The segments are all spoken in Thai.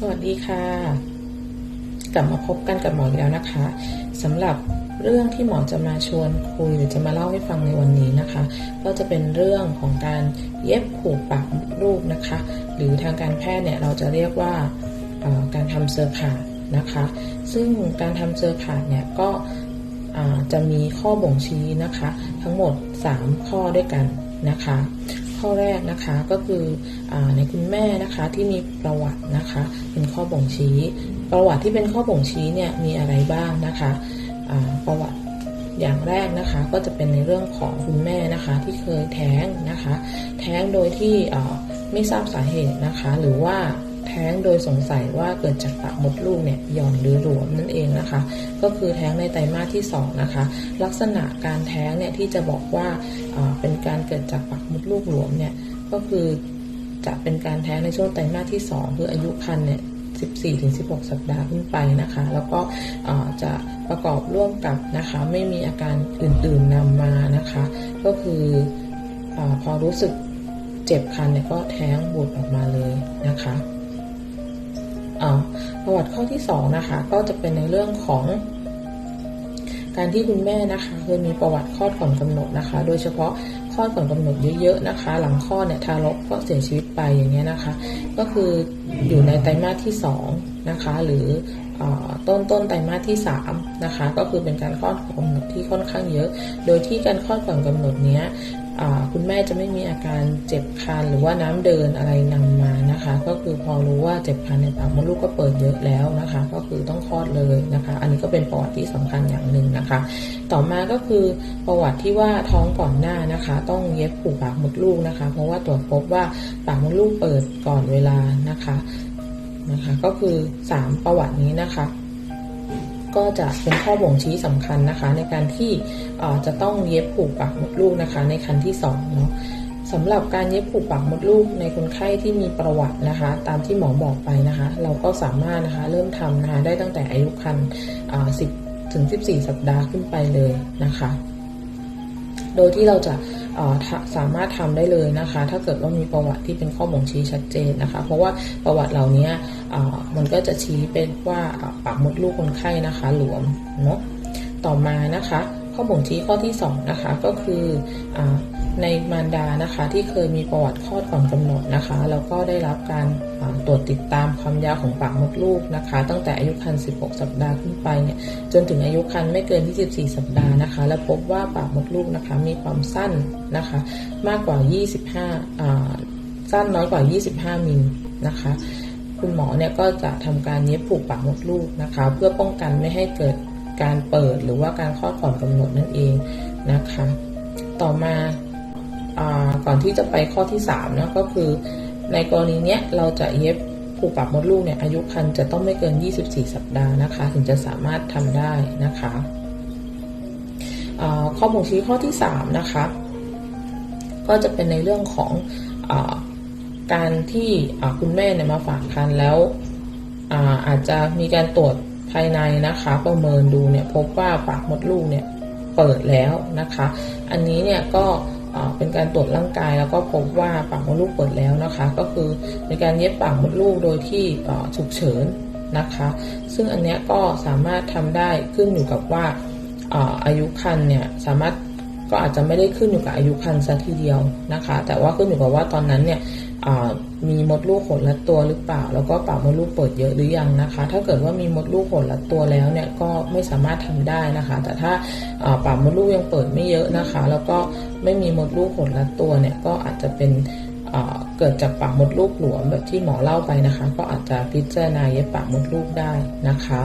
สวัสดีค่ะ กลับมาพบกันกับหมออีกแล้วนะคะสำหรับเรื่องที่หมอจะมาชวนคุยหรือจะมาเล่าให้ฟังในวันนี้นะคะ ก็จะเป็นเรื่องของการเย็บผูกปากลูกนะคะ หรือทางการแพทย์เนี่ยเราจะเรียกว่าการทำเซอร์ขาดนะคะ ซึ่งการทำเซอร์ขาดเนี่ยก็จะมีข้อบ่งชี้นะคะ ทั้งหมด 3 ข้อด้วยกันนะคะ ข้อแรกนะคะก็คืออในคุณแม่นะคะที่มีประวัตินะคะเป็นข้อบ่งชี้ ประวัติที่เป็นข้อบ่งชี้เนี่ยมีอะไรบ้างนะคะประวัติอย่างแรกนะคะก็จะเป็นในเรื่องของคุณแม่นะคะที่เคยแท้งนะคะ แท้งโดยที่ไม่ทราบสาเหตุนะคะ หรือว่า ท้งโดยสงสัยว่าเกิดจากปากมดลูกเนี่ยหย่อนหรือหลวมนั่นเองนะคะ ก็คือแท้งในไตรมาสที่2นะคะลักษณะการแท้งเนี่ยที่จะบอกว่าเป็นการเกิดจากปากมดลูกหลวมเนี่ยก็คือจะเป็นการแท้งในช่วงไตรมาสที่ 2 คืออายุครรภ์เนี่ย14-16 สัปดาห์ขึ้นไปนะคะ แล้วก็จะประกอบร่วมกับนะคะ ไม่มีอาการอื่นๆนำมานะคะ ก็คืออพอรู้สึกเจ็บคันเนี่ยก็แท้งบุตรออกมาเลยนะคะ ประวัติข้อที่2นะคะก็จะเป็นในเรื่องของ การที่คุณแม่นะคะเคยมีประวัติคลอดก่อนกำหนดนะคะ โดยเฉพาะคลอดก่อนกำหนดเยอะๆนะคะ หลังคลอดเนี่ยทารกก็เสียชีวิตไปอย่างเงี้ยนะคะ ก็คืออยู่ในไตรมาสที่2นะคะหรือต้นต้นไตรมาสที่3นะคะก็คือเป็นการคลอดก่อนกำหนดที่ค่อนข้างเยอะ โดยที่การคลอดก่อนกำหนดเนี้ยคุณแม่จะไม่มีอาการเจ็บคันหรือว่าน้ำเดินอะไรนำมา นะคะ ก็คือพอรู้ว่าเจ็บคันในปากมดลูกก็เปิดเยอะแล้วนะคะ ก็คือต้องคลอดเลยนะคะ อันนี้ก็เป็นประวัติที่สำคัญอย่างหนึ่งนะคะ ต่อมาก็คือประวัติที่ว่าท้องก่อนหน้านะคะ ต้องเย็บผูกปากมดลูกนะคะ เพราะว่าตรวจพบว่าปากมดลูกเปิดก่อนเวลานะคะนะคะ ก็คือ 3 ประวัตินี้นะคะก็จะเป็นข้อบ่งชี้สำคัญนะคะ ในการที่จะต้องเย็บผูกปากมดลูกนะคะ ในครรภ์ที่2เนาะ สำหรับการเย็บผูกปากมดลูกในคนไข้ที่มีประวัตินะคะ ตามที่หมอบอกไปนะคะ เราก็สามารถนะคะเริ่มทำนะคะได้ตั้งแต่อายุครรภ์10ถึง 14 สัปดาห์ขึ้นไปเลยนะคะ โดยที่เราจะสามารถทำได้เลยนะคะ ถ้าเกิดว่ามีประวัติที่เป็นข้อบ่งชี้ชัดเจนนะคะ เพราะว่าประวัติเหล่านี้มันก็จะชี้เป็นว่าปากมดลูกคนไข้นะคะหลวมเนาะต่อมานะคะ ข้อบ่งชี้ข้อที่2นะคะก็คืออ ในมารดานะคะ ที่เคยมีประวัติคลอดก่อนกำหนดนะคะ แล้วก็ได้รับการตรวจติดตามความยาวของปากมดลูกนะคะ ตั้งแต่อายุครรภ์ 16 สัปดาห์ขึ้นไปเนี่ยจนถึงอายุครรภ์ไม่เกิน 24 สัปดาห์นะคะ และพบว่าปากมดลูกนะคะมีความสั้นนะคะ มากกว่า 25อ่าสั้นน้อยกว่า 25 มิลนะคะคุณหมอเนี่ยก็จะทำการเย็บผูกปากมดลูกนะคะ เพื่อป้องกันไม่ให้เกิดการเปิดหรือว่าการคลอดก่อนกำหนดนั่นเองนะคะ ต่อมา ก่อนที่จะไปข้อที่3นะก็คือในกรณีเนี้ยเราจะเย็บผูกปากมดลูกเนี่ยอายุครรภ์จะต้องไม่เกิน 24 สัปดาห์นะคะ ถึงจะสามารถทำได้นะคะข้อบ่งชี้ข้อที่ 3 นะคะ ก็จะเป็นในเรื่องของอการที่คุณแม่เนี่ยมาฝากคันแล้วอาอาจจะมีการตรวจภายในนะคะ ประเมินดูเนี่ยพบว่าปากมดลูกเนี่ยเปิดแล้วนะคะ อันนี้เนี่ยก็ เป็นการตรวจร่างกายแล้วก็พบว่าปากมดลูกเปิดแล้วนะคะ ก็คือในการเย็บปากมดลูกโดยที่ฉุกเฉินนะคะ ซึ่งอันนี้ก็สามารถทำได้ขึ้นอยู่กับว่าอาอายุคันเนี่ยสามารถก็อาจจะไม่ได้ขึ้นอยู่กับอายุครรภ์ซะทีเดียวนะคะ แต่ว่าขึ้นอยู่กับว่าตอนนั้นเนี่ยมีมดลูกขนรัดตัวหรือเปล่า แล้วก็ปากมดลูกเปิดเยอะหรือยังนะคะ ถ้าเกิดว่ามีมดลูกขนรัดตัวแล้วเนี่ยก็ไม่สามารถทำได้นะคะ แต่ถ้าปากมดลูกยังเปิดไม่เยอะนะคะ แล้วก็ ไม่มีมดลูกขนรัดตัวเนี่ยก็อาจจะเป็นเกิดจากปากมดลูกหลวมแบบที่หมอเล่าไปนะคะ ก็อาจจะพิจารณาเย็บปากมดลูกได้นะคะ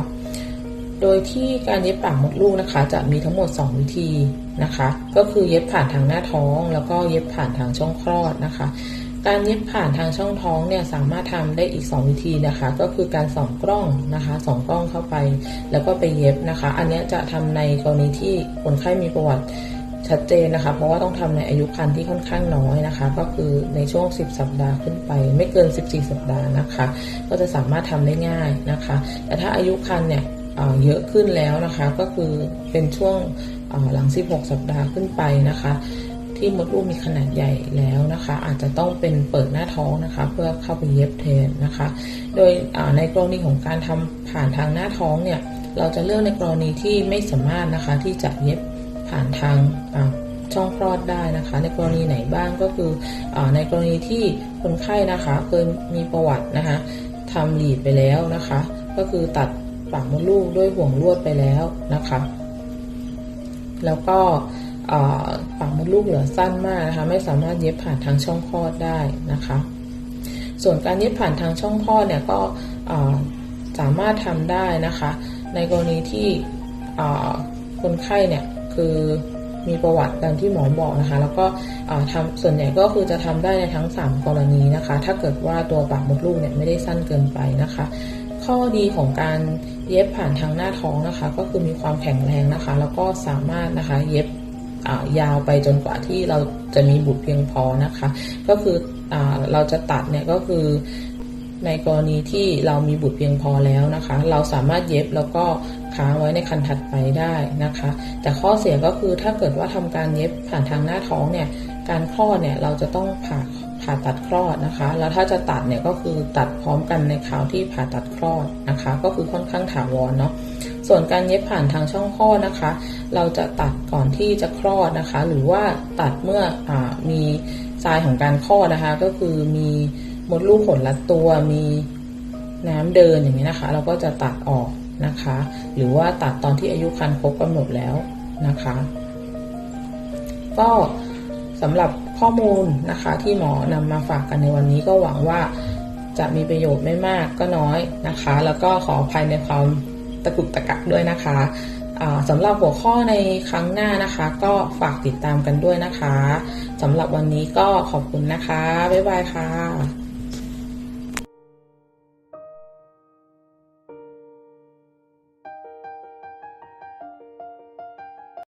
โดยที่การเย็บปากมดลูกนะคะ จะมีทั้งหมด 2 วิธีนะคะ ก็คือเย็บผ่านทางหน้าท้อง แล้วก็เย็บผ่านทางช่องคลอดนะคะ การเย็บผ่านทางช่องท้องเนี่ยสามารถทำได้อีก 2 วิธีนะคะ ก็คือการส่องกล้องนะคะส่องกล้องเข้าไป แล้วก็ไปเย็บนะคะ อันนี้จะทำในกรณีที่คนไข้มีประวัติ ชัดเจนนะคะ เพราะว่าต้องทำในอายุครรภ์ที่ค่อนข้างน้อยนะคะ ก็คือในช่วง 10 สัปดาห์ขึ้นไป ไม่เกิน 14 สัปดาห์นะคะ ก็จะสามารถทำได้ง่ายนะคะ แต่ถ้าอายุครรภ์เนี่ยเเยอะขึ้นแล้วนะคะ ก็คือเป็นช่วงหลัง 16 สัปดาห์ขึ้นไปนะคะที่มดลูกมีขนาดใหญ่แล้วนะคะ อาจจะต้องเป็นเปิดหน้าท้องนะคะ เพื่อเข้าไปเย็บแทนนะคะ โดยในกรณีของการทำผ่านทางหน้าท้องเนี่ยเราจะเลือกในกรณีที่ไม่สามารถนะคะที่จะเย็บ ผ่านทางช่องคลอดได้นะคะ ในกรณีไหนบ้างก็คืออในกรณีที่คนไข้นะคะเคยมีประวัตินะคะทำหลีดไปแล้วนะคะ ก็คือตัดปากมดลูกด้วยห่วงลวดไปแล้วนะคะ แล้วก็ปากมดลูกเหลือสั้นมากนะคะ ไม่สามารถเย็บผ่านทางช่องคลอดได้นะคะ ส่วนการเย็บผ่านทางช่องคลอดเนี่ยก็สามารถทำได้นะคะ ในกรณีที่คนไข้เนี่ย คือมีประวัติดังที่หมอบอกนะคะ แล้วก็อ่าทำส่วนใหญ่ก็คือจะทำได้ในทั้ง 3 กรณีนะคะ ถ้าเกิดว่าตัวปากมดลูกเนี่ยไม่ได้สั้นเกินไปนะคะ ข้อดีของการเย็บผ่านทางหน้าท้องนะคะ ก็คือมีความแข็งแรงนะคะ แล้วก็สามารถนะคะเย็บยาวไปจนกว่าที่เราจะมีบุตรเพียงพอนะคะ ก็คืออเราจะตัดเนี่ยก็คือ ในกรณีที่เรามีบุตรเพียงพอแล้วนะคะ เราสามารถเย็บแล้วก็ค้างไว้ในคันถัดไปได้นะคะ แต่ข้อเสียก็คือถ้าเกิดว่าทำการเย็บผ่านทางหน้าท้องเนี่ยการคลอดเนี่ยเราจะต้องผ่าผ่าตัดคลอดนะคะ แล้วถ้าจะตัดเนี่ยก็คือตัดพร้อมกันในคราวที่ผ่าตัดคลอดนะคะ ก็คือค่อนข้างถาวรเนาะส่วนการเย็บผ่านทางช่องคลอดนะคะ เราจะตัดก่อนที่จะคลอดนะคะ หรือว่าตัดเมื่ออามีทรายของการคลอดนะคะ ก็คือมี มดลูกขนรัดตัวมีน้ำเดินอย่างนี้นะคะ เราก็จะตัดออกนะคะ หรือว่าตัดตอนที่อายุครรภ์ครบกำหนดแล้วนะคะ ก็สำหรับข้อมูลนะคะที่หมอนำมาฝากกันในวันนี้ก็หวังว่าจะมีประโยชน์ไม่มากก็น้อยนะคะ แล้วก็ขออภัยในความตะกุกตะกักด้วยนะคะสำหรับหัวข้อในครั้งหน้านะคะ ก็ฝากติดตามกันด้วยนะคะสำหรับวันนี้ก็ขอบคุณนะคะ บ๊ายบายค่ะ